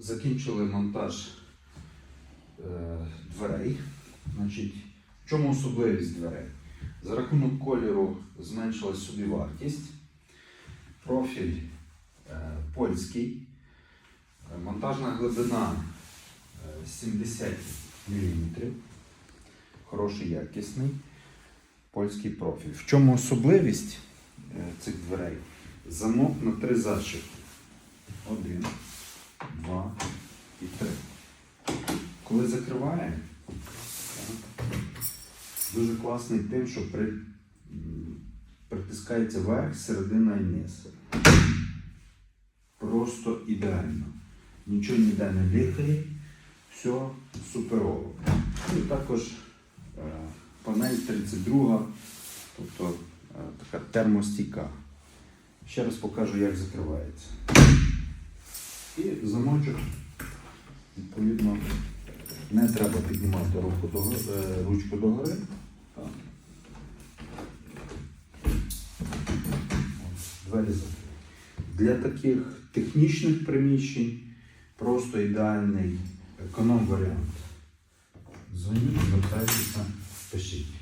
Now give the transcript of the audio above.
закінчили монтаж е, дверей. Значить, в чому особливість дверей? За рахунок кольору зменшилась собівартість. Профіль е, польський. Е, Монтажна глибина е, 70 мм. Хороший, якісний. Польський профіль. В чому особливість цих дверей? Замок на три зашивки. Один, два і три. Коли закриваємо, дуже класний тим, що при, притискається верх, середина і низ. Просто ідеально. Нічого ніде не лікає, все суперово. І також е, панель 32, тобто е, така термостійка. Ще раз покажу, як закривається. І замочок, відповідно, не треба піднімати руку до, е, ручку догори. Двері. Для таких технічних приміщень просто ідеальний економ-варіант. Дзвоніть, звертайтеся, пишіть.